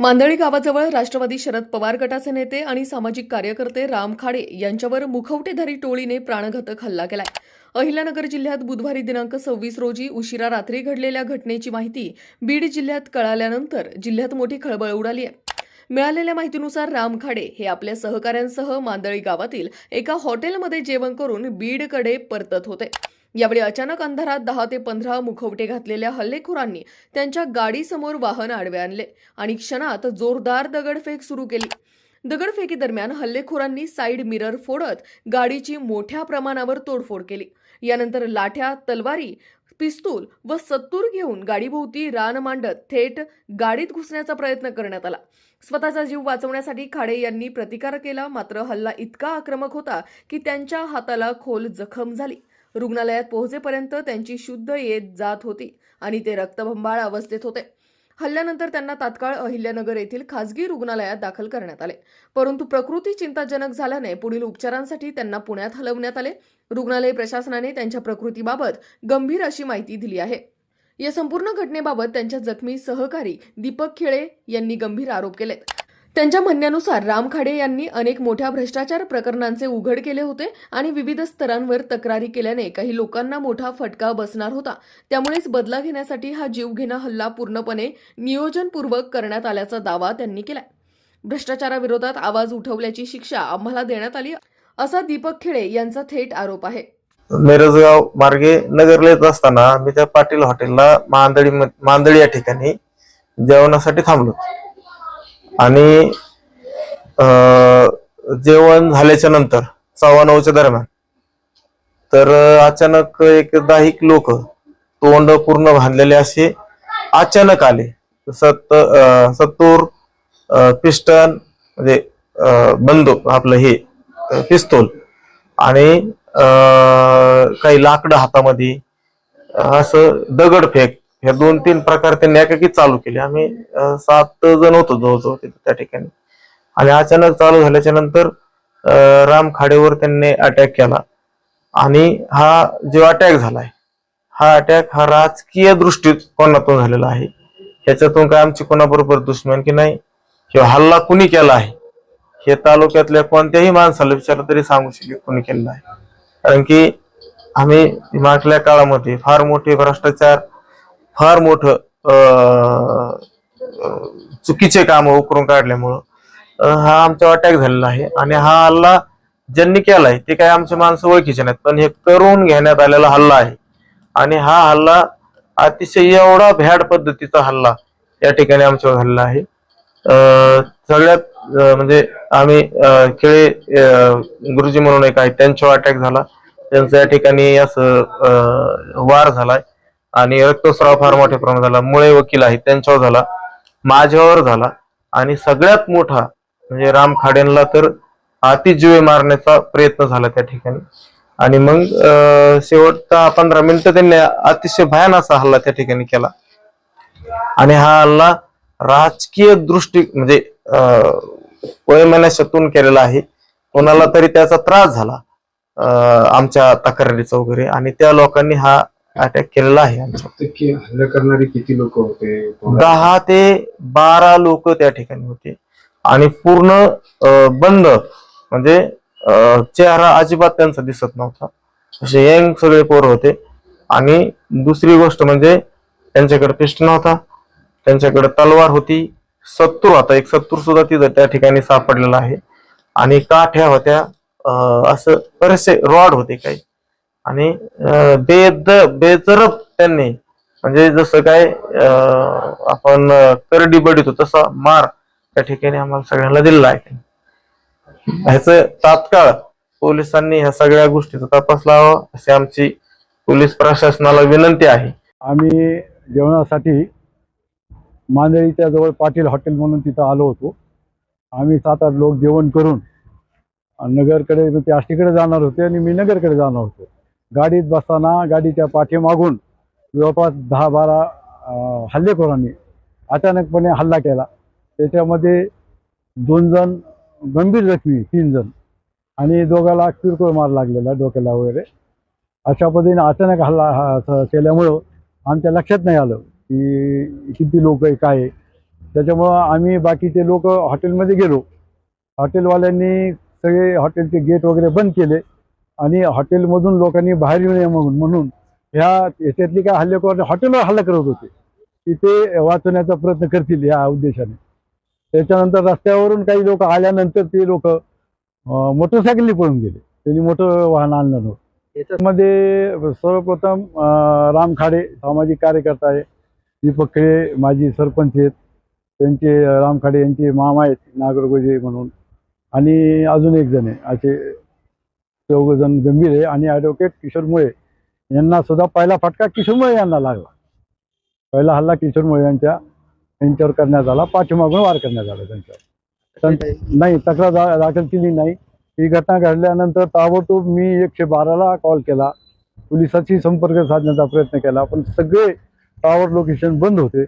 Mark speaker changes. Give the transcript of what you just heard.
Speaker 1: मांदळी गावाजवळ राष्ट्रवादी शरद पवार गटाचे नेते आणि सामाजिक कार्यकर्ते राम खाडे यांच्यावर मुखवटेधारी टोळीने प्राणघातक हल्ला केलाय. अहिल्यानगर जिल्ह्यात बुधवारी दिनांक सव्वीस रोजी उशिरा रात्री घडलेल्या घटनेची माहिती बीड जिल्ह्यात कळाल्यानंतर जिल्ह्यात मोठी खळबळ उडाली आहे. मिळालेल्या माहितीनुसार राम खाडे हे आपल्या सहकाऱ्यांसह मांदळी गावातील एका हॉटेलमध्ये जेवण करून बीडकडे परतत होते. यावेळी अचानक अंधारात दहा ते पंधरा मुखवटे घातलेल्या हल्लेखोरांनी त्यांच्या गाडीसमोर वाहन आडवे आणले आणि क्षणात जोरदार दगडफेक सुरू केली. दगडफेकीदरम्यान हल्लेखोरांनी साईड मिरर फोडत गाडीची मोठ्या प्रमाणावर तोडफोड केली. यानंतर लाठ्या तलवारी पिस्तूल व सत्तूर घेऊन गाडीभोवती रान मांडत थेट गाडीत घुसण्याचा प्रयत्न करण्यात आला. स्वतःचा जीव वाचवण्यासाठी खाडे यांनी प्रतिकार केला मात्र हल्ला इतका आक्रमक होता की त्यांच्या हाताला खोल जखम झाली. रुग्णालयात पोहोचेपर्यंत त्यांची शुद्ध येत जात होती आणि ते रक्तभंबाळ अवस्थेत होते. हल्ल्यानंतर त्यांना तात्काळ अहिल्यानगर येथील खासगी रुग्णालयात दाखल करण्यात आले. परंतु प्रकृती चिंताजनक झाल्याने पुढील उपचारांसाठी त्यांना पुण्यात हलवण्यात आले. रुग्णालय प्रशासनाने त्यांच्या प्रकृतीबाबत गंभीर अशी माहिती दिली आहे. या संपूर्ण घटनेबाबत त्यांच्या जखमी सहकारी दीपक खेळे यांनी गंभीर आरोप केलेत. त्यांच्या म्हणण्यानुसार राम खाडे यांनी अनेक मोठ्या भ्रष्टाचार प्रकरणांचे उघड केले होते आणि विविध स्तरांवर तक्रारी केल्याने काही लोकांना मोठा फटका बसणार होता. त्यामुळेच बदला घेण्यासाठी हा जीवघेणा हल्ला पूर्णपणे नियोजनपूर्वक करण्यात आल्याचा दावा त्यांनी केला भ्रष्टाचाराविरोधात आवाज उठवल्याची शिक्षा आम्हाला देण्यात आली असा दीपक खेळे यांचा थेट आरोप आहे.
Speaker 2: मिरजगाव मार्गे नगरला येत असताना मी त्या पाटील हॉटेलला मांदळी मांदळी या ठिकाणी जेवणासाठी थांबलो. आणि जेवण झाल्याच्यानंतर सव्वा नऊच्या दरम्यान. तर अचानक एक दाहिक लोक तोंड पूर्ण बांधलेले असे अचानक आले. सत सत्तूर पिस्टन म्हणजे बंदूक आपलं हे पिस्तोल पिस्तूल आणि काही लाकडं हातामध्ये असं असं दगडफेक हे दोन तीन प्रकार त्यांनी एकाकी चालू केले. आम्ही सात जण होतो जवळजवळ तिथे त्या ठिकाणी. आणि अचानक चालू झाल्याच्यानंतर राम खाडेवर त्यांनी अटॅक केला. आणि हा जो अटॅक झालाय हा अटॅक हा राजकीय दृष्टिकोनातून झालेला आहे? ह्याच्यातून काय आमची कोणाबरोबर दुश्मन की नाही? किंवा हल्ला कुणी केला आहे? हे तालुक्यातल्या कोणत्याही माणसाला विचारलं तरी सांगू शकेल कोणी केलेला आहे. कारण की आम्ही मागल्या काळामध्ये फार मोठे भ्रष्टाचार फार मोठं चुकीचे काम उकरून काढल्यामुळं हा आमच्यावर अटॅक झालेला आहे. आणि हा हल्ला ज्यांनी केलाय ते काय आमचे माणसं ओळखीचे नाहीत पण हे करून घेण्यात आलेला हल्ला आहे. आणि हा हल्ला अतिशय एवढा भ्याड पद्धतीचा हल्ला या ठिकाणी आमच्यावर झालेला आहे. सगळ्यात म्हणजे आम्ही खेळे गुरुजी म्हणून एक आहे त्यांच्यावर अटॅक झाला. त्यांचं या ठिकाणी असं वार झालाय. आणि रक्तस्राव फार मोठ्या प्रमाणात झाला. मुळे वकील आहेत त्यांच्यावर झाला माझ्यावर झाला. आणि सगळ्यात मोठा म्हणजे राम खाडेंना तर अतिजीवे मारण्याचा प्रयत्न झाला त्या ठिकाणी. आणि मग अं, शेवटचा पंधरा मिनिटं त्यांनी अतिशय भयान असा हल्ला त्या ठिकाणी केला. आणि हा हल्ला राजकीय दृष्टी म्हणजे अं, केलेला आहे. कोणाला तरी त्याचा त्रास झाला आमच्या तक्रारीचा वगैरे. आणि त्या लोकांनी हा अटॅक केलेला आहे
Speaker 3: हल्ला करणारे किती लोक होते?
Speaker 2: दहा ते बारा लोक त्या ठिकाणी होते. आणि पूर्ण अं, बंद म्हणजे अं, चेहरा अजिबात त्यांचा दिसत नव्हता. असे यंग सगळे पोर होते. आणि दुसरी गोष्ट म्हणजे त्यांच्याकडे पिस्ट नव्हता. त्यांच्याकडे तलवार होती. सत्तूर होता एक सत्तूर सुद्धा तिथं त्या ठिकाणी सापडलेला आहे. आणि काठ्या होत्या अं, असं बरेचसे रॉड होते काही. आणि बेद बेजरब त्यांनी म्हणजे जसं काय आपण करडी बडितो तसा मार त्या ठिकाणी आम्हाला सगळ्यांना दिलेला आहे. ह्याच तात्काळ पोलिसांनी ह्या सगळ्या गोष्टीचा तपास लावा अशी आमची पोलीस प्रशासनाला विनंती आहे.
Speaker 4: आम्ही जेवणासाठी मांदळीच्या जवळ पाटील हॉटेल म्हणून तिथं आलो होतो. आम्ही सात आठ लोक जेवण करून नगरकडे ते आष्टीकडे जाणार होते आणि मी नगरकडे जाणार होतो. गाडीत बसताना गाडीच्या पाठीमागून जवळपास दहा बारा हल्लेखोरांनी अचानकपणे हल्ला केला. त्याच्यामध्ये दोन जण गंभीर जखमी तीन जण. आणि दोघाला किरकोळ मार लागलेला डोक्याला वगैरे. अशा पद्धतीने अचानक हल्ला केल्यामुळं आमच्या लक्षात नाही आलं की किती लोक आहे काय आहे. त्याच्यामुळं आम्ही बाकीचे लोक हॉटेलमध्ये गेलो. हॉटेलवाल्यांनी सगळे हॉटेलचे गेट वगैरे बंद केले. आणि हॉटेलमधून लोकांनी बाहेर येऊ नये म्हणून म्हणून ह्या याच्यातली काय हल्लेखोर हॉटेलवर हल्ला करत होते. की ते वाचवण्याचा प्रयत्न करतील या उद्देशाने. त्याच्यानंतर रस्त्यावरून काही लोक आल्यानंतर ते लोक मोटरसायकलनी पळून गेले. त्यांनी मोठं वाहन आणलं नव्हतं. याच्यामध्ये सर्वप्रथम राम खाडे सामाजिक कार्यकर्ता आहे. दीपक खेळे माजी सरपंच आहेत. त्यांचे राम खाडे यांचे मामा आहेत नागरगोजे म्हणून. आणि अजून एक जण आहे असे चौघ जण गंभीर आहे आणि ॲडव्होकेट किशोर मुळे यांना सुद्धा पहिला फटका किशोर मुळे यांना लागला. पहिला हल्ला किशोर मुळे यांच्या यांच्यावर करण्यात आला पाठीमागून वार करण्यात आला त्यांच्यावर त्यां- नाही तक्रार दाखल केली नाही. ही घटना घडल्यानंतर ताबडतोब मी एकशे बाराला कॉल केला. पोलिसाशी संपर्क साधण्याचा प्रयत्न केला पण सगळे टॉवर लोकेशन बंद होते.